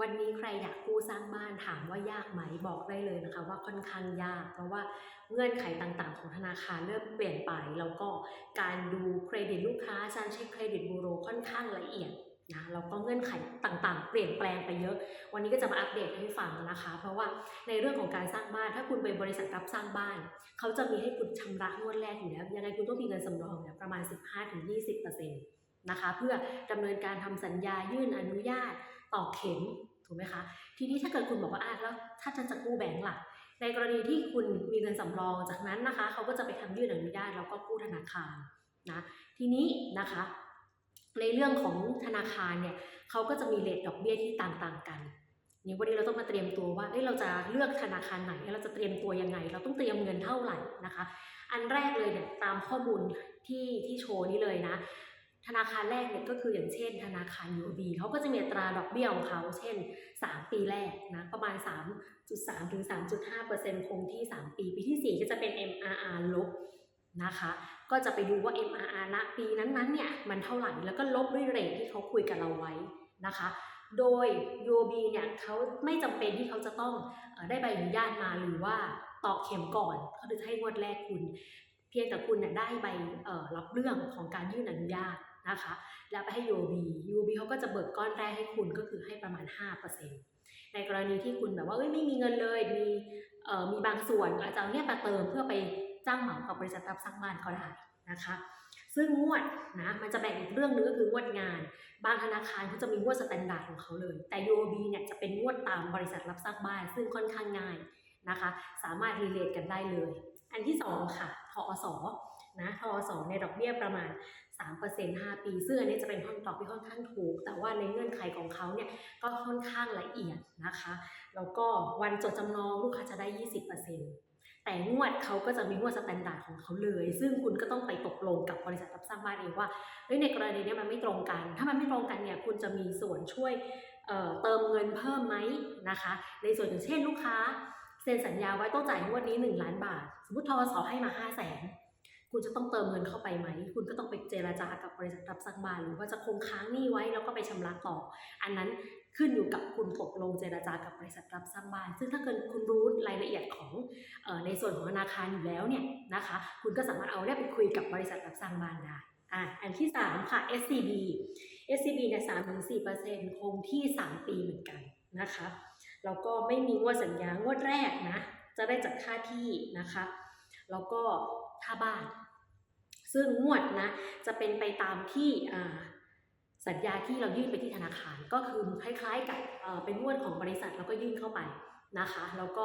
วันนี้ใครอยากกู้สร้างบ้านถามว่ายากไหมบอกได้เลยนะคะ ว่าค่อนข้างยาก เพราะว่าเงื่อนไขต่างๆ ของธนาคารเริ่มเปลี่ยนไป แล้วก็การดูเครดิตลูกค้าการเช็คเครดิตบูโรค่อนข้างละเอียดนะแล้วก็เงื่อนไขต่างๆ เปลี่ยนแปลงไปเยอะ วันนี้ก็จะมาอัปเดตให้ฟังนะคะ เพราะว่าในเรื่องของการสร้างบ้าน ถ้าคุณเป็นบริษัทรับสร้างบ้าน เขาจะมีให้คุณชำระงวดแรกอยู่แล้ว ยังไงคุณต้องมีเงินสำรองเนี่ยประมาณ 15-20%นะคะ เพื่อดำเนินการทำสัญญายื่นอนุญาตต่อเข็ม ถูกไหมคะ ทีนี้ถ้าเกิดคุณบอกว่าอะแล้วถ้าฉันจะกู้แบงก์ล่ะ ในกรณีที่คุณมีเงินสำรองจากนั้นนะคะ เขาก็จะไปทำยื่นอนุญาตแล้วก็กู้ธนาคารนะทีนี้นะคะ ในเรื่องของธนาคารเนี่ยเขาก็จะมีเลทดอกเบี้ยที่ต่างๆกันนี่วันนี้เราต้องมาเตรียมตัวว่าเอ้เราจะเลือกธนาคารไหนเราจะเตรียมตัวยังไง เราต้องเตรียมเงินเท่าไหร่นะคะ อันแรกเลยเนี่ยตามข้อมูลที่ที่โชว์นี้เลยนะ ธนาคารแรกเนี่ยก็คืออย่างเช่น ธนาคาร UOB เขาก็จะมีตราดอกเบี้ยของเขาเช่น 3 ปีแรกนะประมาณ 3.3 ถึง 3.5%คงที่ 3 ปี ปีที่ 4 ก็จะเป็น MRR ลบนะคะ ก็จะไปดูว่า MRR ณปีนั้นๆเนี่ยมันเท่าไหร่แล้วก็ลบด้วยเรทที่เขาคุยกับเราไว้นะคะ โดย UOB เนี่ยเขาไม่จำเป็นที่เขาจะต้องได้ใบอนุญาตมาหรือว่าตอกเข็มก่อนเขาถึงจะให้งวดแรกคุณ เพียงแต่คุณเนี่ยได้ใบรับเรื่องของการยื่นอนุญาต นะคะ แล้วไปให้ UOB UOB เขาก็จะเบิกก้อนแรกให้คุณก็คือให้ประมาณ 5%ในกรณีที่คุณแบบว่าเอ้ยไม่มีเงินเลย มีเอ่อมีบางส่วนอาจจะเอาเนี่ยมาเติมเพื่อไปจ้างเหมากับบริษัทรับสร้างบ้านก็ได้นะคะ ซึ่งงวดนะมันจะแบ่งอีกเรื่องหนึงก็คืองวดงาน บางธนาคารเขาจะมีงวดสแตนดาร์ดของเขาเลย แต่ UOB เนี่ยจะเป็นงวดตามบริษัทรับสร้างบ้าน ซึ่งค่อนข้างง่ายนะคะ สามารถรีเลทกันได้เลย อันที่สองค่ะทอส นะทอสอในดอกเบี้ยประมาณ 3% 5 ปี ซึ่งอันนี้จะเป็นห้องดอกที่ค่อนข้างถูก แต่ว่าในเงื่อนไขของเขาเนี่ยก็ค่อนข้างละเอียดนะคะ แล้วก็วันจดจำนองลูกค้าจะได้ 20%แต่งวดเขาก็จะมีงวดสแตนดาร์ดของเขาเลย ซึ่งคุณก็ต้องไปตกลงกับบริษัทรับสร้างบ้านเองว่าเฮ้ยในกรณีนี้มันไม่ตรงกัน ถ้ามันไม่ตรงกันเนี่ยคุณจะมีส่วนช่วยเเติมเงินเพิ่มไหมนะคะ ในส่วนอย่างเช่นลูกค้าเซ็นสัญญาไว้ต้องจ่ายงวดนี้ 1 ล้านบาท สมมติทอสให้มา 5 0 0แสน คุณจะต้องเติมเงินเข้าไปไหม คุณก็ต้องไปเจราจากับบริษัทรับสร้างบ้านหรือว่าจะคงค้างหนี้ไว้แล้วก็ไปชำระต่อ อันนั้นขึ้นอยู่กับคุณตกลงเจราจากับบริษัทรับสร้างบ้าน ซึ่งถ้าเกิดคุณรู้รายละเอียดของออในส่วนของธนาคารอยู่แล้วเนี่ยนะคะ คุณก็สามารถเอาเนี่ยไปคุยกับบริษัทรับสร้างบ้านได้อะอันที่ 3 ค่ะ SCB SCB เนี่ย3ถึง4%คงที่ 3 ปีเหมือนกันนะคะแล้วก็ไม่มีงวดสัญญางวดแรกนะ จะได้จากค่าที่นะคะ แล้วก็ค่าบ้าน ซึ่งงวดนะจะเป็นไปตามที่สัญญาที่เรายื่นไปที่ธนาคาร ก็คือคล้ายๆกับเป็นงวดของบริษัทแล้วก็ยื่นเข้าไปนะคะ แล้วก็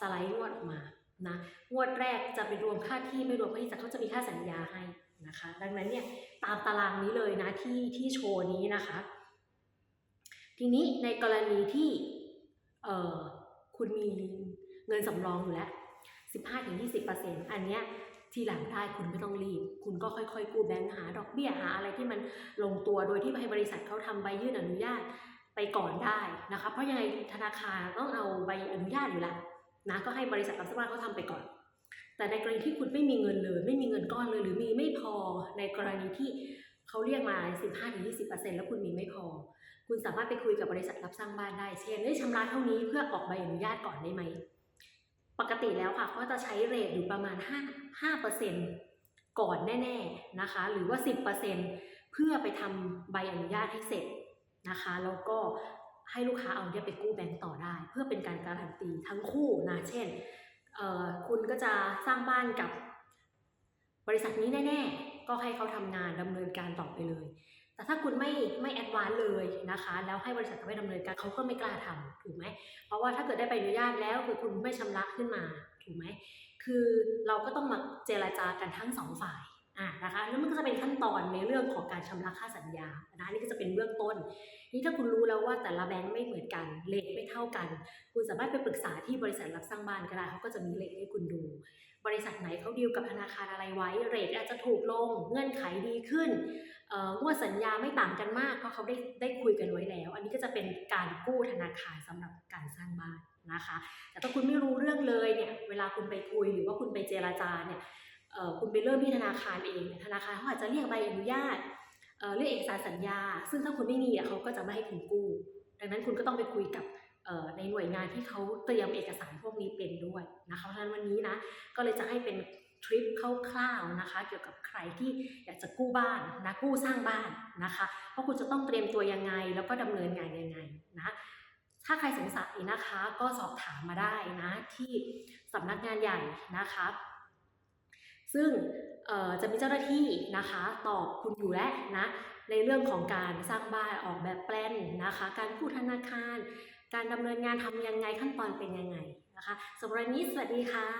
สไลด์งวดออกมานะงวดแรกจะไปรวมค่าที่ไม่รวมค่าที่แต่เขาจะมีค่าสัญญาให้นะคะ ดังนั้นเนี่ยตามตารางนี้เลยนะที่ที่โชว์นี้นะคะ ทีนี้ในกรณีที่เออคุณมีเงินสำรองอยู่แล้ว 15-20%อันเนี้ย ทีหลังได้คุณไม่ต้องรีบ คุณก็ค่อยๆ กู้แบงค์หาดอกเบี้ยหาอะไรที่มันลงตัวโดยที่ให้บริษัทเขาทำใบยื่นอนุญาตไปก่อนได้นะคะ เพราะยังไงธนาคารต้องเอาใบอนุญาตอยู่แล้วนะก็ให้บริษัทรับสมัครเขาทำไปก่อน แต่ในกรณีที่คุณไม่มีเงินเลย ไม่มีเงินก้อนเลย หรือมีไม่พอในกรณีที่เขาเรียกมา 15-20%แล้วคุณมีไม่พอ คุณสามารถไปคุยกับบริษัทรับสร้างบ้านได้ เช่นได้ชำระเท่านี้เพื่อออกใบอนุญาตก่อนได้ไหม ปกติแล้วค่ะเขาจะใช้เรทอยู่ประมาณ 5 5%ก่อนแน่ๆนะคะ หรือว่า 10%เพื่อไปทำใบอนุญาตให้เสร็จนะคะ แล้วก็ให้ลูกค้าเอาเนี่ยไปกู้แบงก์ต่อได้ เพื่อเป็นการการันตีทั้งคู่นะเช่นเออคุณก็จะสร้างบ้านกับบริษัทนี้แน่ ๆ ก็ให้เขาทำงานดำเนินการต่อไปเลย แต่ถ้าคุณไม่ไม่แอดวานเลยนะคะ แล้วให้บริษัทเขาไปดำเนินการเขาก็ไม่กล้าทำถูกไหมเพราะว่าถ้าเกิดได้ใบอนุญาตแล้วคือคุณไม่ชำระขึ้นมาถูกไหมคือเราก็ต้องมาเจรจากันทั้งสองฝ่าย อะนะคะแล้วมันก็จะเป็นขั้นตอนในเรื่องของการชำระค่าสัญญานะนี่ก็จะเป็นเบื้องต้น นี่ถ้าคุณรู้แล้วว่าแต่ละแบงค์ไม่เหมือนกันเลทไม่เท่ากัน คุณสามารถไปปรึกษาที่บริษัทรับสร้างบ้านก็ได้เขาก็จะมีเลทให้คุณดู บริษัทไหนเขาดีลกับธนาคารอะไรไว้เรทอาจจะถูกลง เงื่อนไขดีขึ้นเอ่องวดสัญญาไม่ต่างกันมากเพราะเขาได้ได้คุยกันไว้แล้ว อันนี้ก็จะเป็นการกู้ธนาคารสำหรับการสร้างบ้านนะคะ แต่ถ้าคุณไม่รู้เรื่องเลยเนี่ยเวลาคุณไปคุยหรือว่าคุณไปเจราจาเนี่ย คุณไปเริ่มที่ธนาคารเอง ธนาคารเขาอาจจะเรียกใบอนุญาตเอ่อเรียกเอกสารสัญญา ซึ่งถ้าคุณไม่มีเขาก็จะไม่ให้คุณกู้ ดังนั้นคุณก็ต้องไปคุยกับในหน่วยงานที่เขาเตรียมเอกสารพวกนี้เป็นด้วยนะคะเพราะฉะนั้นวันนี้นะก็เลยจะให้เป็นทริปคร่าวๆนะคะเกี่ยวกับใครที่อยากจะกู้บ้านนะกู้สร้างบ้านนะคะว่าคุณจะต้องเตรียมตัวยังไง แล้วก็ดำเนินงานยังไงนะถ้าใครสงสัยนะคะก็สอบถามมาได้นะที่สำนักงานใหญ่นะคะ ซึ่งจะมีเจ้าหน้าที่นะคะตอบคุณอยู่แล้วนะในเรื่องของการสร้างบ้านออกแบบแปลนนะคะ การกู้ธนาคาร การดำเนินงานทำยังไงขั้นตอนเป็นยังไงนะคะสำหรับวันนี้สวัสดีค่ะ